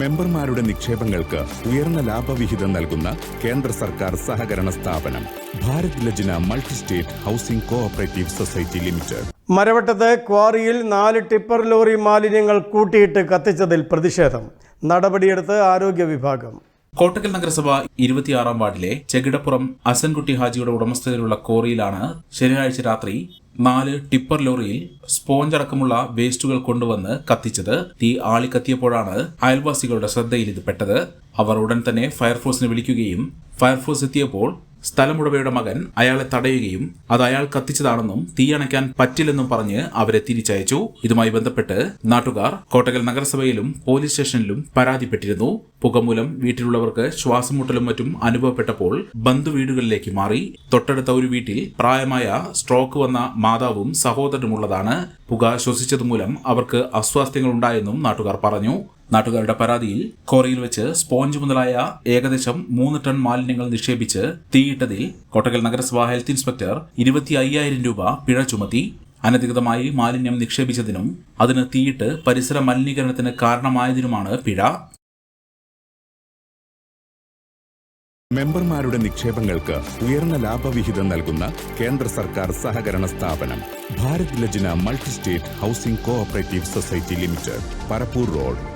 മെമ്പർമാരുടെ നിക്ഷേപങ്ങൾക്ക് ഉയർന്ന ലാഭവിഹിതം നൽകുന്ന കേന്ദ്ര സർക്കാർ സഹകരണ സ്ഥാപനം Bharat Lajna multi state housing cooperative society limited. മരവട്ടത്ത് ക്വാറിയിൽ നാല് ടിപ്പർ ലോറി മാലിന്യങ്ങൾ കൂട്ടിയിട്ട് കത്തിച്ചതിൽ പ്രതിഷേധം. നടപടിയെടുത്ത് ആരോഗ്യ വിഭാഗം. കോട്ടക്കൽ നഗരസഭ ഇരുപത്തിയാറാം വാർഡിലെ ചെകിടപ്പുറം അസൻകുട്ടി ഹാജിയുടെ ഉടമസ്ഥതയിലുള്ള കോറിയിലാണ് ശനിയാഴ്ച രാത്രി നാല് ടിപ്പർ ലോറിയിൽ സ്പോഞ്ച് അടക്കമുള്ള വേസ്റ്റുകൾ കൊണ്ടുവന്ന് കത്തിച്ചത് തീ ആളിക്കത്തിയപ്പോഴാണ് അയൽവാസികളുടെ ശ്രദ്ധയിൽ ഇത് പെട്ടത്. അവർ ഉടൻ തന്നെ ഫയർഫോഴ്സിനെ വിളിക്കുകയും ഫയർഫോഴ്സ് എത്തിയപ്പോൾ സ്ഥലമുടമയുടെ മകൻ അയാളെ തടയുകയും അത് അയാൾ കത്തിച്ചതാണെന്നും തീയണയ്ക്കാൻ പറ്റില്ലെന്നും പറഞ്ഞ് അവരെ തിരിച്ചയച്ചു. ഇതുമായി ബന്ധപ്പെട്ട് നാട്ടുകാർ കോട്ടകൽ നഗരസഭയിലും പോലീസ് സ്റ്റേഷനിലും പരാതിപ്പെട്ടിരുന്നു. പുകമൂലം വീട്ടിലുള്ളവർക്ക് ശ്വാസമുട്ടലും മറ്റും അനുഭവപ്പെട്ടപ്പോൾ ബന്ധുവീടുകളിലേക്ക് മാറി. തൊട്ടടുത്ത ഒരു വീട്ടിൽ പ്രായമായ സ്ട്രോക്ക് വന്ന മാതാവും സഹോദരനുമുള്ളതാണ്. പുക ശ്വസിച്ചതുമൂലം അവർക്ക് അസ്വാസ്ഥ്യങ്ങൾ ഉണ്ടായെന്നും നാട്ടുകാർ പറഞ്ഞു. നാട്ടുകാരുടെ പരാതിയിൽ കോറിയിൽ വെച്ച് സ്പോഞ്ച് മുതലായ ഏകദേശം മൂന്ന് ടൺ മാലിന്യങ്ങൾ നിക്ഷേപിച്ച് തീയിട്ടതിൽ കോട്ടകൽ നഗരസഭാ ഹെൽത്ത് ഇൻസ്പെക്ടർ ഇരുപത്തി അയ്യായിരം രൂപ പിഴ ചുമത്തി അനധികൃതമായി മാലിന്യം നിക്ഷേപിച്ചതിനും അതിന് തീയിട്ട് പരിസര മലിനീകരണത്തിന് കാരണമായതിനുമാണ് പിഴ. മെമ്പർമാരുടെ നിക്ഷേപങ്ങൾക്ക് ഉയർന്ന ലാഭവിഹിതം നൽകുന്ന കേന്ദ്ര സർക്കാർ സഹകരണ സ്ഥാപനം. Bharat Lajna multi state housing cooperative society limited Parappur road.